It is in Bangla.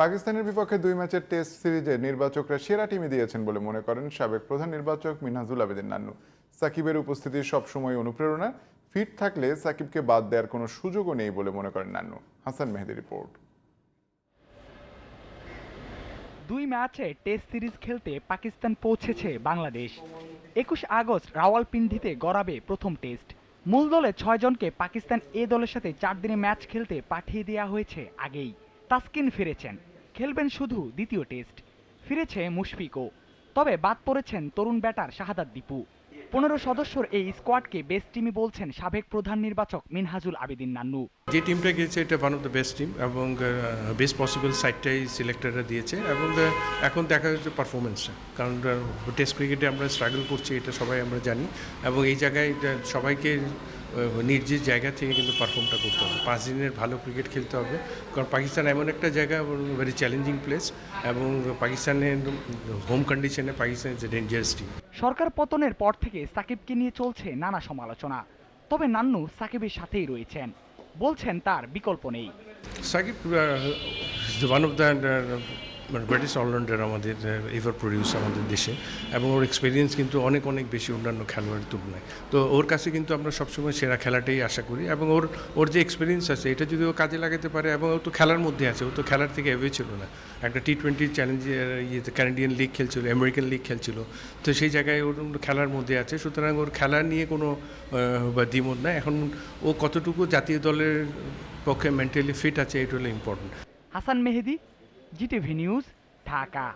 পাকিস্তানের বিপক্ষে দুই ম্যাচের টেস্ট সিরিজে নির্বাচকরা সেরা টিমই দিয়েছেন বলে মনে করেন সাবেক প্রধান নির্বাচক মিনহাজুল আবেদিন নান্নু। সাকিবের উপস্থিতি সবসময় অনুপ্রেরণা, ফিট থাকলে সাকিবকে বাদ দেওয়ার কোনো সুযোগও নেই বলে মনে করেন নান্নু। হাসান মেহেদি রিপোর্ট। দুই ম্যাচে টেস্ট সিরিজ খেলতে পাকিস্তান পৌঁছেছে বাংলাদেশ। একুশ আগস্ট রাওয়ালপিন্ডিতে গড়াবে প্রথম টেস্ট। মূল দলে ছয়জনকে পাকিস্তান এ দলের সাথে চার দিনে ম্যাচ খেলতে পাঠিয়ে দেওয়া হয়েছে আগেই। তাস্কিন ফিরেছেন। খেলবেন শুধু দ্বিতীয় টেস্ট। ফিরেছে মুশফিকও। তবে বাদ পড়েছেন তরুণ ব্যাটার শাহাদাত দীপু। পনেরো সদস্যর এই স্কোয়াডকে বেস্ট টিমই বলছেন সাবেক প্রধান নির্বাচক মিনহাজুল আবেদিন নান্নু। যে টিমটা গিয়েছে, এটা one of the best team এবং বেস্ট পসিবল সাইডটাই সিলেক্টররা দিয়েছে এবং এখন দেখা যাচ্ছে পারফরমেন্সটা কারণ টেস্ট ক্রিকেটে আমরা স্ট্রাগল করছি, এটা সবাই আমরা জানি। এবং এই জায়গায় সবাইকে নিজ জায়গা থেকে কিন্তু পারফর্মটা করতে হবে। পাঁচ দিনের ভালো ক্রিকেট খেলতে হবে। কারণ পাকিস্তান এমন একটা জায়গা ভেরি চ্যালেঞ্জিং প্লেস এবং পাকিস্তানের হোম কন্ডিশনে Pakistan is a dangerous team সরকার পতনের পর থেকে সাকিবকে নিয়ে চলছে নানা সমালোচনা। তবে নান্নু সাকিবের সাথেই রয়েছেন। বলছেন তার বিকল্প নেই। সাকিব ওয়ান অফ দ্য মানে গ্রেটেস্ট অলরাউন্ডার আমাদের এভার প্রডিউস আমাদের দেশে, এবং ওর এক্সপিরিয়েন্স কিন্তু অনেক অনেক বেশি অন্যান্য খেলোয়াড়ের তুলনায়। তো ওর কাছে কিন্তু আমরা সবসময় সেরা খেলাটাই আশা করি, এবং ওর ওর যে এক্সপিরিয়েন্স আছে, এটা যদি ও কাজে লাগাতে পারে, এবং ও তো খেলার মধ্যে আছে, ও তো খেলার থেকে এভে ছিল না। একটা টি টোয়েন্টি চ্যালেঞ্জের ইয়েতে ক্যানাডিয়ান লিগ খেলছিল আমেরিকান লিগ খেলছিল, তো সেই জায়গায় ওর খেলার মধ্যে আছে, সুতরাং ওর খেলা নিয়ে কোনো বা দ্বিমত নাই। এখন ও কতটুকু জাতীয় দলের পক্ষে মেন্টালি ফিট আছে, এটা হলো important Hasan Mehedi GTV news Dhaka